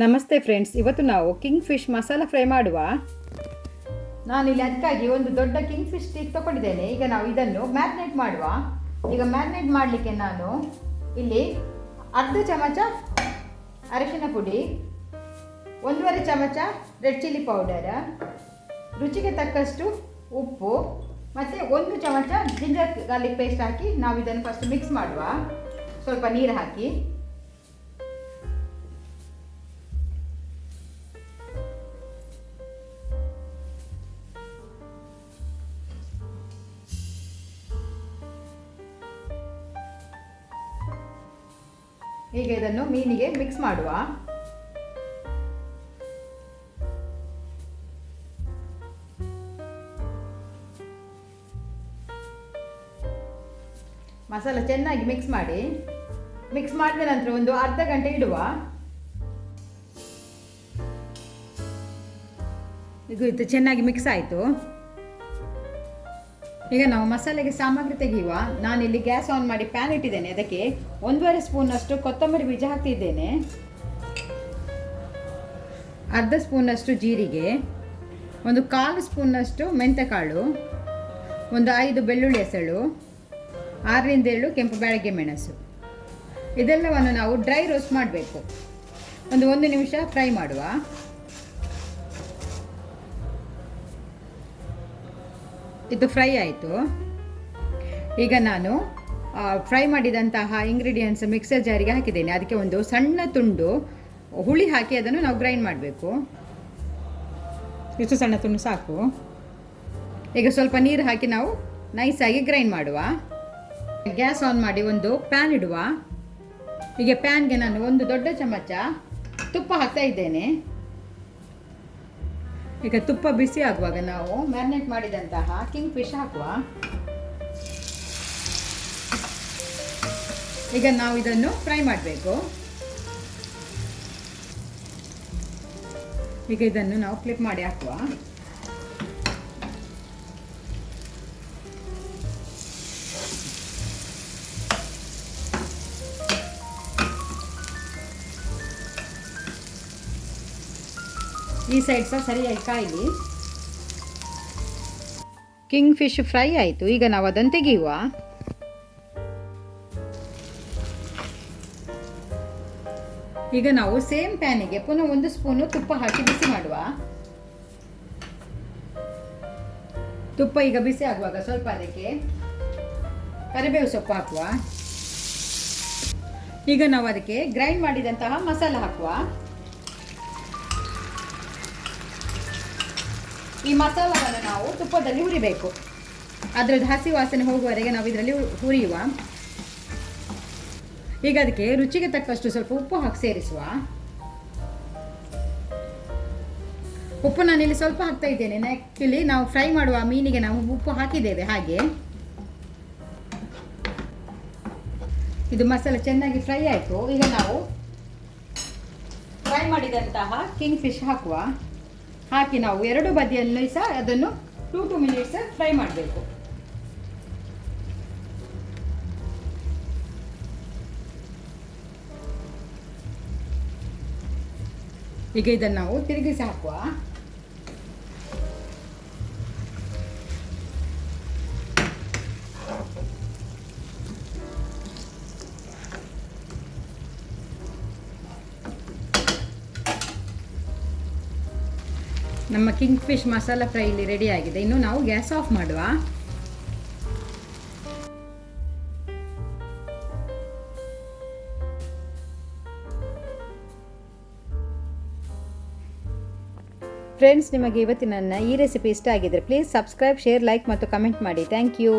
ನಮಸ್ತೆ ಫ್ರೆಂಡ್ಸ್, ಇವತ್ತು ನಾವು ಕಿಂಗ್ ಫಿಶ್ ಮಸಾಲ ಫ್ರೈ ಮಾಡುವ. ಇಲ್ಲಿ ಅದಕ್ಕಾಗಿ ಒಂದು ದೊಡ್ಡ ಕಿಂಗ್ ಫಿಶ್ ಸ್ಟಿಕ್ ತಗೊಂಡಿದ್ದೇನೆ. ಈಗ ನಾವು ಇದನ್ನು ಮ್ಯಾರಿನೇಟ್ ಮಾಡುವ. ಈಗ ಮ್ಯಾರಿನೇಟ್ ಮಾಡಲಿಕ್ಕೆ ನಾನು ಇಲ್ಲಿ ಅರ್ಧ ಚಮಚ ಅರಿಶಿನ ಪುಡಿ, ಒಂದೂವರೆ ಚಮಚ ರೆಡ್ ಚಿಲ್ಲಿ ಪೌಡರ್ ರುಚಿಗೆ ತಕ್ಕಷ್ಟು ಉಪ್ಪು, ಮತ್ತು ಒಂದು ಚಮಚ ಜಿಂಜರ್ ಗಾರ್ಲಿಕ್ ಪೇಸ್ಟ್ ಹಾಕಿ ನಾವು ಇದನ್ನು ಫಸ್ಟ್ ಮಿಕ್ಸ್ ಮಾಡುವ. ಸ್ವಲ್ಪ ನೀರು ಹಾಕಿ. ಈಗ ಇದನ್ನು ಮೀನಿಗೆ ಮಿಕ್ಸ್ ಮಾಡುವ. ಮಸಾಲ ಚೆನ್ನಾಗಿ ಮಿಕ್ಸ್ ಮಾಡಿ. ಮಿಕ್ಸ್ ಮಾಡಿದ ನಂತರ ಒಂದು ಅರ್ಧ ಗಂಟೆ ಇಡುವ. ಇದು ಚೆನ್ನಾಗಿ ಮಿಕ್ಸ್ ಆಯಿತು. ಈಗ ನಾವು ಮಸಾಲೆಗೆ ಸಾಮಗ್ರಿ ತೆಗೆಯುವ. ನಾನಿಲ್ಲಿ ಗ್ಯಾಸ್ ಆನ್ ಮಾಡಿ ಪ್ಯಾನ್ ಇಟ್ಟಿದ್ದೇನೆ. ಅದಕ್ಕೆ ಒಂದೂವರೆ ಸ್ಪೂನಷ್ಟು ಕೊತ್ತಂಬರಿ ಬೀಜ ಹಾಕ್ತಿದ್ದೇನೆ. ಅರ್ಧ ಸ್ಪೂನಷ್ಟು ಜೀರಿಗೆ. ಒಂದು ಕಾಲು ಸ್ಪೂನಷ್ಟು ಮೆಂತೆಕಾಳು. ಒಂದು ಐದು ಬೆಳ್ಳುಳ್ಳಿ ಹೆಸಳು. ಆರರಿಂದ ಏಳು ಕೆಂಪು ಬ್ಯಾಳಿಗೆ ಮೆಣಸು. ಇದೆಲ್ಲವನ್ನು ನಾವು ಡ್ರೈ ರೋಸ್ಟ್ ಮಾಡಬೇಕು. ಒಂದು ಒಂದು ನಿಮಿಷ ಫ್ರೈ ಮಾಡುವ. ಇದು ಫ್ರೈ ಆಯಿತು. ಈಗ ನಾನು ಫ್ರೈ ಮಾಡಿದಂತಹ ಇಂಗ್ರೀಡಿಯೆಂಟ್ಸ್ ಮಿಕ್ಸರ್ ಜಾರಿಗೆ ಹಾಕಿದ್ದೇನೆ. ಅದಕ್ಕೆ ಒಂದು ಸಣ್ಣ ತುಂಡು ಹುಳಿ ಹಾಕಿ ಅದನ್ನು ನಾವು ಗ್ರೈಂಡ್ ಮಾಡಬೇಕು. ಇಷ್ಟು ಸಣ್ಣ ತುಂಡು ಸಾಕು. ಈಗ ಸ್ವಲ್ಪ ನೀರು ಹಾಕಿ ನಾವು ನೈಸಾಗಿ ಗ್ರೈಂಡ್ ಮಾಡುವ. ಗ್ಯಾಸ್ ಆನ್ ಮಾಡಿ ಒಂದು ಪ್ಯಾನ್ ಇಡುವ. ಈಗ ಪ್ಯಾನ್ಗೆ ನಾನು ಒಂದು ದೊಡ್ಡ ಚಮಚ ತುಪ್ಪ ಹಾಕ್ತಾ ಇದ್ದೇನೆ. ಈಗ ತುಪ್ಪ ಬಿಸಿ ಆಗುವಾಗ ನಾವು ಮ್ಯಾರಿನೇಟ್ ಮಾಡಿದಂತಹ ಕಿಂಗ್ ಫಿಶ್ ಹಾಕುವ. ಈಗ ನಾವು ಇದನ್ನು ಫ್ರೈ ಮಾಡಬೇಕು. ಈಗ ಇದನ್ನು ನಾವು ಕ್ಲಿಪ್ ಮಾಡಿ ಹಾಕುವ. ಈ ಸೈಡ್ ಸಹ ಸರಿಯಾಗಿ ಕಾಯಿಲಿ ಕಿಂಗ್ ಫಿಶ್ ಫ್ರೈ ಆಯಿತು. ಈಗ ನಾವು ಅದನ್ನು ತೆಗೆಯುವ. ಈಗ ನಾವು ಸೇಮ್ ಪ್ಯಾನಿಗೆ ಪುನಃ ಒಂದು ಸ್ಪೂನು ತುಪ್ಪ ಹಾಕಿ ಬಿಸಿ ಮಾಡುವ. ತುಪ್ಪ ಈಗ ಬಿಸಿ ಆಗುವಾಗ ಸ್ವಲ್ಪ ಅದಕ್ಕೆ ಕರಿಬೇವು ಸೊಪ್ಪು ಹಾಕುವ. ಈಗ ನಾವು ಅದಕ್ಕೆ ಗ್ರೈಂಡ್ ಮಾಡಿದಂತಹ ಮಸಾಲ ಹಾಕುವ. ಈ ಮಸಾಲವನ್ನು ನಾವು ತುಪ್ಪದಲ್ಲಿ ಹುರಿಬೇಕು. ಅದರದ್ದು ಹಸಿ ವಾಸನೆ ಹೋಗುವವರೆಗೆ ನಾವು ಇದರಲ್ಲಿ ಹುರಿಯುವ. ಈಗ ಅದಕ್ಕೆ ರುಚಿಗೆ ತಕ್ಕಷ್ಟು ಸ್ವಲ್ಪ ಉಪ್ಪು ಹಾಕಿ ಸೇರಿಸುವ. ಉಪ್ಪು ನಾನಿಲ್ಲಿ ಸ್ವಲ್ಪ ಹಾಕ್ತಾ ಇದ್ದೇನೆ. ಆ್ಯಕ್ಚುಲಿ ನಾವು ಫ್ರೈ ಮಾಡುವ ಮೀನಿಗೆ ನಾವು ಉಪ್ಪು ಹಾಕಿದ್ದೇವೆ ಹಾಗೆ. ಇದು ಮಸಾಲೆ ಚೆನ್ನಾಗಿ ಫ್ರೈ ಆಯಿತು. ಈಗ ನಾವು ಫ್ರೈ ಮಾಡಿದಂತಹ ಕಿಂಗ್ ಫಿಶ್ ಹಾಕುವ. ಹಾಕಿ ನಾವು ಎರಡು ಬದಿಯನ್ನು ಸಹ ಅದನ್ನು ಟೂ ಟು ಮಿನಿಟ್ಸ್ ಫ್ರೈ ಮಾಡಬೇಕು. ಈಗ ಇದನ್ನು ನಾವು ತಿರುಗಿಸಿ ಹಾಕುವ. ನಮ್ಮ ಕಿಂಗ್ ಫಿಶ್ ಮಸಾಲ ಫ್ರೈ ಇಲ್ಲಿ ರೆಡಿ ಆಗಿದೆ. ಇನ್ನು ನಾವು ಗ್ಯಾಸ್ ಆಫ್ ಮಾಡುವ. ಫ್ರೆಂಡ್ಸ್ ನಿಮಗೆ ಇವತ್ತಿನ ಈ ರೆಸಿಪಿ ಇಷ್ಟ ಆಗಿದ್ರೆ ಪ್ಲೀಸ್ ಸಬ್ಸ್ಕ್ರೈಬ್ ಶೇರ್ ಲೈಕ್ ಮತ್ತು ಕಮೆಂಟ್ ಮಾಡಿ. Thank you